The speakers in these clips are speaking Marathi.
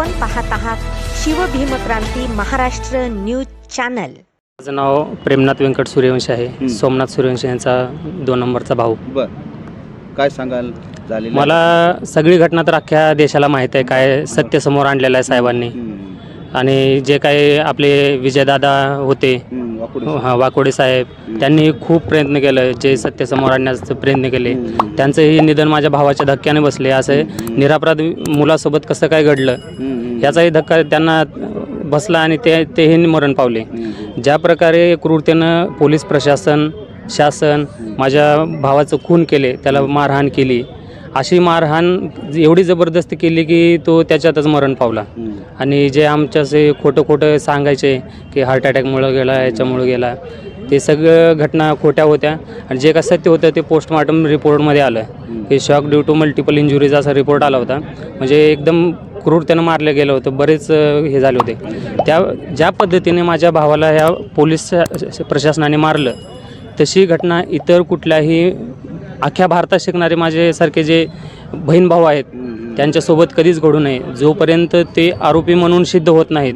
आपण पाहत आहात शिवभीमक्रांती महाराष्ट्र न्यूज चॅनल. माझं नाव प्रेमनाथ व्यंकट सूर्यवंशी आहे. सोमनाथ सूर्यवंशी यांचा दोन नंबरचा भाऊ. बर. काय सांगाल? झालेलं मला सगळी घटना तर अख्ख्या देशाला माहीत आहे. काय सत्य समोर आणलेलं आहे साहेबांनी. आणि जे काही आपले विजयदादा होते. हा, वाकोडे साहेब त्यांनी खूप प्रयत्न केलं जे सत्य समोर आणण्याचा प्रयत्न केले. त्यांचं हे निधन माझ्या भावाच्या धक्क्याने बसले. असं निरापराध मुलासोबत कसं काय घडलं? याचाही धक्का त्यांना बसला आणि ते तेही मरण पावले. ज्या प्रकारे क्रूरतेनं पोलीस प्रशासन शासन माझ्या भावाचं खून केले त्याला मारहाण केली अशी मारहाण एवढी जबरदस्ती केली की तो त्याच्यातच मरण पावला. आणि जे आमच्यासे खोटं खोटं सांगायचे की हार्ट अटॅकमुळं गेला याच्यामुळं गेला ते सगळं घटना खोट्या होत्या. आणि जे काय सत्य होतं ते पोस्टमॉर्टम रिपोर्टमध्ये आलं. हे shock due to multiple injuries असा रिपोर्ट आला होता. म्हणजे एकदम क्रूरतेनं मारलं गेलं होतं. बरेच हे झाले होते. त्या ज्या पद्धतीने माझ्या भावाला ह्या पोलीस प्रशासनाने मारलं तशी घटना इतर कुठल्याही अख्ख्या भारतात शिकणारे माझ्यासारखे जे बहीण भाऊ आहेत त्यांच्यासोबत कधीच घडू नये. जोपर्यंत ते आरोपी म्हणून सिद्ध होत नाहीत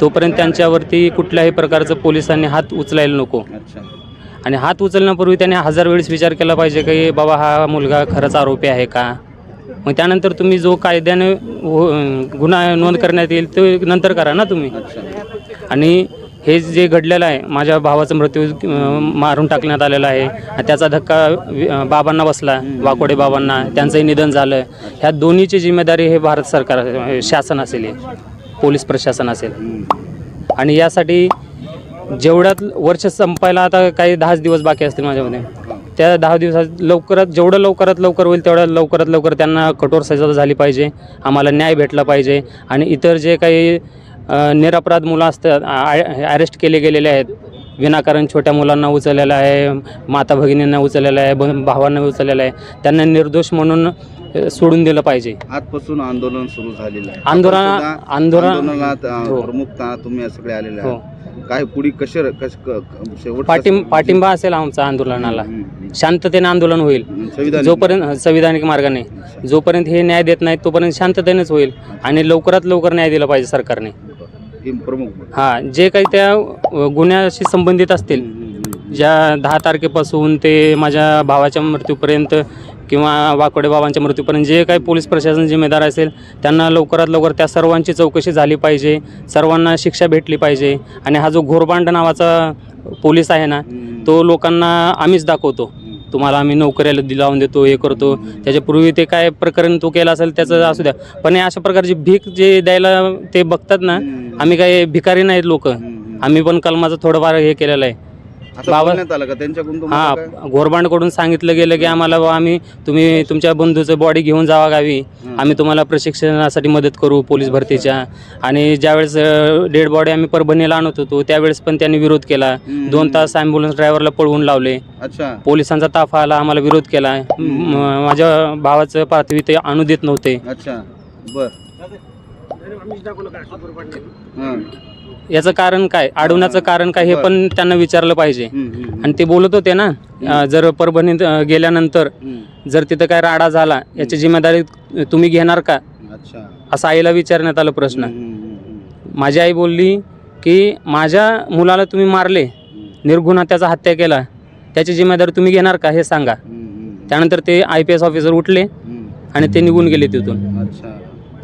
तोपर्यंत त्यांच्यावरती कुठल्याही प्रकारचं पोलिसांनी हात उचलायला नको. आणि हात उचलण्यापूर्वी त्याने हजार वेळेस विचार केला पाहिजे की बाबा हा मुलगा खरंच आरोपी आहे का? मग त्यानंतर तुम्ही जो कायद्याने हो- गुन्हा नोंद करण्यात येईल ते नंतर करा ना तुम्ही. आणि हे जे घडलेलं आहे माझ्या भावाचा मृत्यू मारून टाकण्यात आलेला आहे. त्याचा धक्का बाबांना बसला वाकोडे बाबांना. त्यांचंही निधन झालं. ह्या दोन्हीची जिम्मेदारी हे भारत सरकार शासन असेल पोलीस प्रशासन असेल. आणि यासाठी जेवढ्यात वर्ष संपायला आता काही दहाच दिवस बाकी असतील माझ्यामध्ये त्या दहा दिवसात लवकरात जेवढं लवकरात लवकर होईल तेवढ्या लवकरात लवकर त्यांना कठोर सजा झाली पाहिजे. आम्हाला न्याय भेटला पाहिजे. आणि इतर जे काही निरपराध मुलं असतात अरेस्ट केले गेलेले आहेत. विनाकारण छोट्या मुलांना उचललेलं आहे माता भगिनींना उचललेलं आहे भावांना उचललेलं आहे. त्यांना निर्दोष म्हणून सोडून दिलं पाहिजे. आजपासून आंदोलन सुरू झालेलं आहे. आंदोलन- आंदोलनात हो. प्रमुखता तुम्ही सगळे आलेले हो. काय पुढे कसे पाठिं पाठिंबा असेल आमचा आंदोलनाला. शांततेने आंदोलन होईल. जोपर्यंत संविधानिक मार्गाने. जोपर्यंत हे न्याय देत नाहीत तोपर्यंत शांततेनेच होईल. आणि लवकरात लवकर न्याय दिला पाहिजे सरकारने. हे प्रमुख हा जे काही त्या अ, गुन्ह्याशी संबंधित असतील ज्या दहा तारखेपासून ते माझ्या भावाच्या मृत्यूपर्यंत किंवा वाकोडे बाबांच्या मृत्यूपर्यंत जे काही पोलीस प्रशासन जिम्मेदार असेल त्यांना लवकरात लवकर त्या सर्वांची चौकशी झाली पाहिजे सर्वांना शिक्षा भेटली पाहिजे. आणि हा जो घोरबांड नावाचा पोलीस आहे ना तो लोकांना आम्हीच दाखवतो. तुम्हाला आम्ही नोकऱ्याला लावून देतो हे करतो. त्याच्यापूर्वी ते काय प्रकरण तो केला असेल त्याचं असू द्या. पण हे अशा प्रकारची भीक जे द्यायला ते बघतात ना आम्ही काही भिकारी नाहीत लोक. आम्ही पण कलमाचं थोडंफार हे केलेलं आहे. असं बाबा- बोलण्यात आलं का? त्यांच्याकडून तुम्हाला काय? हा घोरबांडकडून सांगितलं गेलं की आम्हाला बुवा आम्ही तुम्ही तुमच्या बंधूचं बॉडी घेऊन जावा गावी. आम्ही तुम्हाला प्रशिक्षणासाठी मदत करू पोलीस भरतीच्या. आणि ज्यावेळेस डेड बॉडी आम्ही परभणीला आणत होतो त्यावेळेस पण त्यांनी विरोध केला. हम्म. दोन तास ॲम्ब्युलन्स ड्रायव्हरला पळवून लावले. अच्छा. पोलिसांचा ताफा आला आम्हाला विरोध केला. म- माझ्या भावाचं पार्थिव ते आणू देत नव्हते. अच्छा. बर. याचं कारण काय? अडवण्याचं कारण काय हे पण त्यांना विचारलं पाहिजे. आणि ते बोलत होते ना जर परभणीत गेल्यानंतर. जर तिथं काय राडा झाला याची जिम्मेदारी तुम्ही घेणार का? असं आईला विचारण्यात आलं प्रश्न. माझी आई बोलली की माझ्या मुलाला तुम्ही मारले निर्गुणा त्याचा हत्या केला त्याची जिम्मेदारी तुम्ही घेणार का? हे सांगा. त्यानंतर ते आय पी एस ऑफिसर उठले. आणि ते निघून गेले तिथून.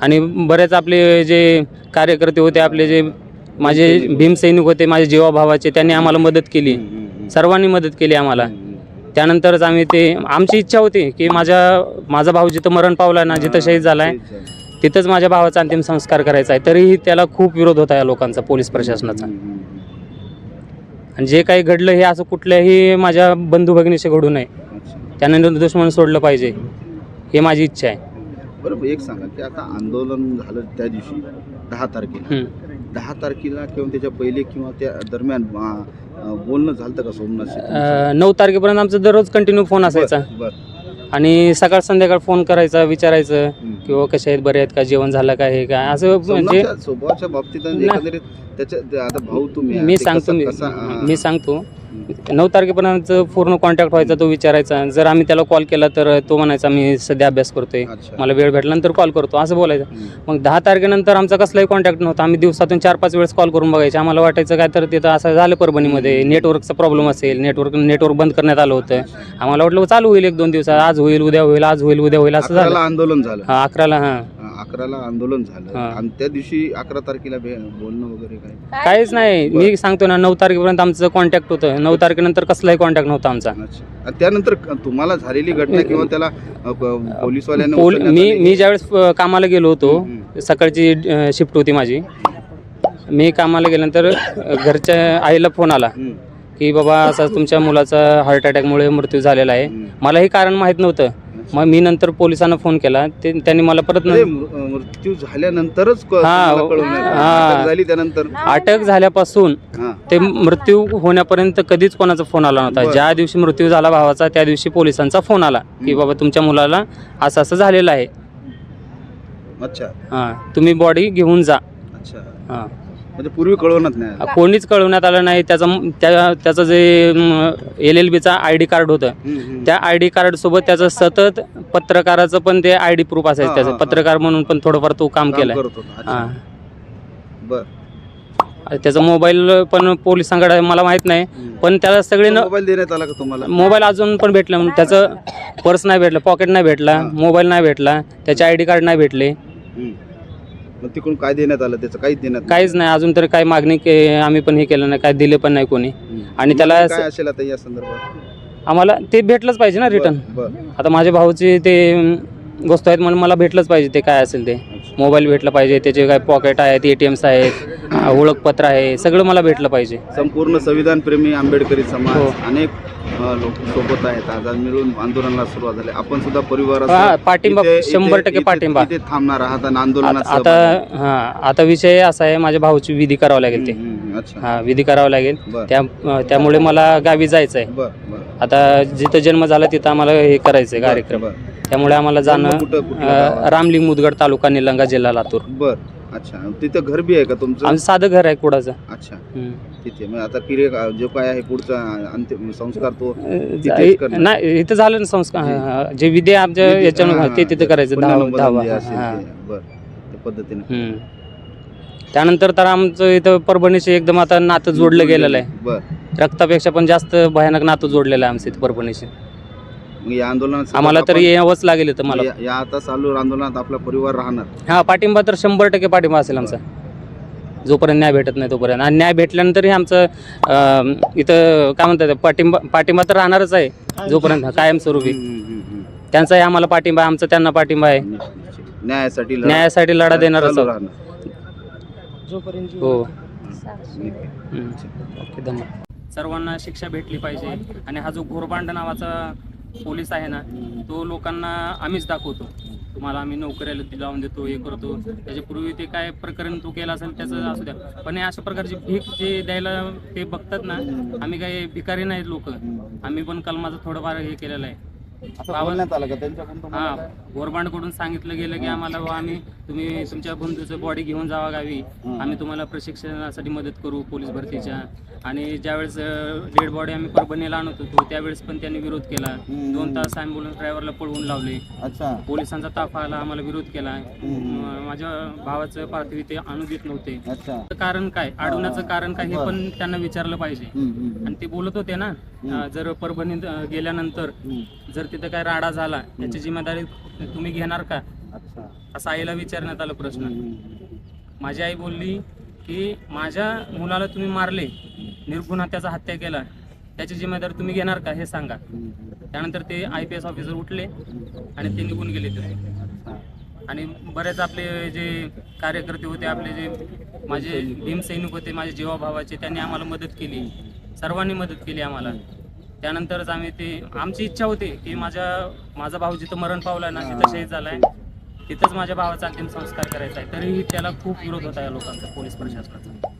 आणि बरेच आपले जे कार्यकर्ते होते आपले जे माझे भीमसैनिक होते माझे जीवाभावाचे त्यांनी आम्हाला मदत केली. सर्वांनी मदत केली आम्ला हम्म, त्यानंतरच आम्ही ते आमची इच्छा होती की माझ्या माझा भाऊ जिथं मरण पावला ना जिथं शहीद झाला. आहे. तिथंच माझ्या भावाचा अंतिम संस्कार करायचा आहे. तरीही त्याला खूप विरोध होता या लोकांचा पोलीस प्रशासनाचा. आणि जे काही घडलं हे असं कुठल्याही माझ्या बंधू भगिनीशी घडू नये. हम्म. अच्छा. त्यांना निर्दोष म्हणून सोडलं पाहिजे. हे माझी इच्छा आहे. बरं एक सांगा की आता आंदोलन झालं त्या दिवशी दहा तारखेला. दहा तारखेला किंवा त्याच्या पहिले किंवा त्या दरम्यान बोलणं झालं का सोमनाथ नऊ तारखेपर्यंत आमचा दररोज कंटिन्यू फोन असायचा. आणि सकाळ संध्याकाळ फोन करायचा विचारायचं. किंवा कसे आहेत बरे आहेत का जेवण झालं का हे काय असं म्हणजे स्वभावाच्या बाबतीत त्याच्या आता भाऊ तुम्ही मी सांगतो मी सांगतो नऊ तारखेपर्यंत पूर्ण कॉन्टॅक्ट व्हायचा तो विचारायचा. जर आम्ही त्याला कॉल केला तर तो म्हणायचा मी सध्या अभ्यास करतोय. अच्छा. मला वेळ भेटल्यानंतर कॉल करतो. असं बोलायचं. मग दहा तारखेनंतर आमचा कसलाही कॉन्टॅक्ट नव्हता. आम्ही दिवसातून चार पाच वेळेस कॉल करून बघायचे. आम्हाला वाटायचं काय तर तिथं असं झालं परभणीमध्ये. नेटवर्कचा प्रॉब्लेम असेल. नेटवर्क नेटवर्क बंद करण्यात आलं होतं. आम्हाला वाटलं चालू होईल एक दोन दिवसात. आज होईल उद्या होईल. आज होईल उद्या होईल. असं झालं. अकराला आंदोलन झालं. हा अकराला हा, अकराला आंदोलन झालं. हा. आणि त्या दिवशी अकरा तारखेला भे- बोलणं वगैरे काय? काहीच नाही. मी सांगतो ना नऊ तारखेपर्यंत आमचं कॉन्टॅक्ट होतं. नऊ तारखेनंतर कसलाही कॉन्टॅक्ट नव्हता आमचा. अच्छा. आणि त्यानंतर क- तुम्हाला झालेली घटना किंवा त्याला अ, प- पोलीसवाल्याने पोल उचलण्यात मी? मी ज्यावेळेस अ, कामाला गेलो होतो हम्म. सकाळची शिफ्ट होती माझी. मी कामाला गेल्यानंतर अ, घरच्या आईला फोन आला. हम्म, की बाबा असा तुमच्या मुलाचा हार्ट अटॅकमुळे मृत्यू झालेला आहे. हम्म. मला हे कारण माहीत नव्हतं. मग मी नंतर पोलिसांना फोन केला. ते त्यांनी मला परत अरे, न- मृ- मृत्यू झाल्यानंतरच क- हा, तुम्हाला. हा. अटक झाली त्यानंतर? अटक झाल्यापासून हा. ते मृत्यू होण्यापर्यंत कधीच कोणाचा फोन आला नव्हता. बरं. ज्या दिवशी मृत्यू झाला भावाचा त्या दिवशी पोलिसांचा फोन आला की बाबा तुमच्या मुलाला असं असं झालेलं आहे. अच्छा. हां तुम्ही बॉडी घेऊन जा. अच्छा. हां. म्हणजे पूर्वी कळवण्यात नाही. कोणीच कळवण्यात आलं नाही. त्याचा त्या त्याचं जे एल एल बीचा आय डी कार्ड होतं. त्या आय डी कार्ड सोबत त्याचं सतत पत्रकाराचं पण ते आय डी प्रूफ असायचं. त्याचं पत्रकार म्हणून पण थोडंफार तो काम केलंय बर. त्याचा मोबाईल पण पोलिसांकडे मला माहीत नाही. पण त्याला सगळे न मोबाईल देण्यात आला का तुम्हाला? मोबाईल अजून पण भेटला. म्हणून त्याचं पर्स नाही भेटलं पॉकेट नाही भेटला. मोबाईल नाही भेटला त्याचे आय डी कार्ड नाही भेटले. मग तिकडून काय देण्यात आलं? त्याचं काहीच देण्यात काहीच नाही अजून तरी काही मागणी के आम्ही पण हे केलं नाही काय दिले पण नाही कोणी. आणि त्याला काय असेल आता या संदर्भात? आम्हाला ते भेटलंच पाहिजे ना रिटर्न बर. आता माझ्या भाऊचे ते अं, वस्तू आहेत म्हणून मला भेटलंच पाहिजे ते काय असेल ते. मोबाईल भेटला पाहिजे त्याचे काय पॉकेट आहेत ए टी एम्स आहेत ओळखपत्र आहे सगळं मला भेटलं पाहिजे. संपूर्ण संविधान प्रेमी आंबेडकरी समाज हो. अनेक लोक सोबत आहेत. आज आज मिळून आंदोलनाला सुरुवात झाली. आपण सुद्धा परिवार पाठिंबा, शंभर टक्के पाठिंबा. थांबणार आहात आणि आंदोलनात आता हा आता विषय असा आहे माझ्या भाऊची विधी करावं लागेल ते. हा विधी करावं लागेल. त्यामुळे मला गावी जायचं आहे आता जिथं जन्म झाला तिथं आम्हाला हे करायचं आहे कार्यक्रम. त्यामुळे आम्हाला जाणं जन्म कुठं- कुठलं गाव अं, आहे? रामलिंग मुदगड तालुका निलंगा जिल्हा लातूर बर अच्छा तिथं घर बी आहे का तुमचं आमचं साधं घर आहे कुडाचं अच्छा हम्म. तिथे मग आता क्रिया जो काय आहे पुढचा अंतिम संस्कार तो अं, तिथेच करणार. नाही इथं झालं ना संस्कार जी. हा, जे विधी आमच्या हा, ते तिथं करायचं दहा पुण्यनंबर दहावा जे असेल हा. ते. बर त्या पद्धतीने हम्म. त्यानंतर तर आमचं इथं परभणीशी एकदम आता नातं जोडलं गेलेलं आहे बर रक्तापेक्षा पण जास्त भयानक नातं जोडलेलं आहे आमचं इथं परभणीशी या आंदोलनात आम्हाला तरी यावंच लागेल इथं मला या- या आता चालू आंदोलनात आपला परिवार राहणार हा पाठिंबा तर शंभर टक्के पाठिंबा असेल आमचा जोपर्यंत न्याय भेटत नाही तोपर्यंत आणि न्याय भेटल्यानंतरही आमचं अं, इथं काय म्हणतात ते, पाठिंबा पाठिंबा तर राहणारच आहे जोपर्यंत कायमस्वरूपी हम्म, हम्म, हम्म, त्यांचाही आम्हाला पाठिंबा आहे आमचा त्यांना पाठिंबा आहे. न्यायासाठी लढा- न्यायासाठी लढा देणारच चालू आहोत. राहणार. हो. हम्म. ओके धन्यवाद सर्वांना शिक्षा भेटली पाहिजे आणि हा जो घोरबांड नावाचा पोलीस आहे ना तो लोकांना आम्हीच दाखवतो. तुम्हाला आम्ही नोकऱ्याला लावून देतो हे करतो. त्याच्यापूर्वी ते काय प्रकरण तो केला असेल त्याचं असू द्या. पण हे अशा प्रकारची भीक जे द्यायला ते बघतात ना आम्ही काही भिकारी नाहीत लोक. आम्ही पण कलमाचं थोडंफार हे केलेलं आहे. असं बोलण्यात आलं का? त्यांच्याकडून तुम्हाला हा काय? गोरबांडकडून सांगितलं गेलं की आम्हाला बुवा आम्ही तुम्ही तुमच्या बंधूचं बॉडी घेऊन जावा गावी. आम्ही तुम्हाला प्रशिक्षणासाठी मदत करू पोलीस भरतीच्या. आणि ज्यावेळेस डेड बॉडी आम्ही परभणीला आणत होतो त्यावेळेस पण त्यांनी विरोध केला. हम्म. दोन तास ॲम्ब्युलन्स ड्रायव्हरला पळवून लावले. अच्छा. पोलिसांचा ताफा आला आम्हाला विरोध केला. हम्म. म- माझ्या भावाचं पार्थिव ते आणू देत नव्हते. अच्छा. कारण काय? अडवण्याचं कारण काय हे. पण त्यांना विचारलं पाहिजे. हम्म, हम्म, आणि ते बोलत होते ना अं, जर परभणीत अं, गेल्यानंतर हम्म. जर तिथे काय राडा झाला याची जिम्मेदारी तुम्ही घेणार का? असं आईला विचारण्यात आलं प्रश्न. माझी आई बोलली की माझ्या मुलाला तुम्ही मारले निर्गुणा त्याचा हत्या केला त्याची जिम्मेदारी तुम्ही घेणार का हे सांगा. त्यानंतर ते आय पी एस ऑफिसर उठले आणि ते निघून गेले तिथे. आणि बरेच आपले जे कार्यकर्ते होते आपले जे माझे भीमसैनिक होते माझे जीवाभावाचे त्यांनी आम्हाला मदत केली. सर्वांनी मदत केली आम्हाला. त्यानंतरच आम्ही ते आमची इच्छा होती की माझ्या माझा भाऊ जिथं मरण पावला ना तिथं शहीद झालाय तिथंच माझ्या भावाचा अंतिम संस्कार करायचा आहे. तरीही त्याला खूप विरोध होता या लोकांचा पोलीस प्रशासनाचा.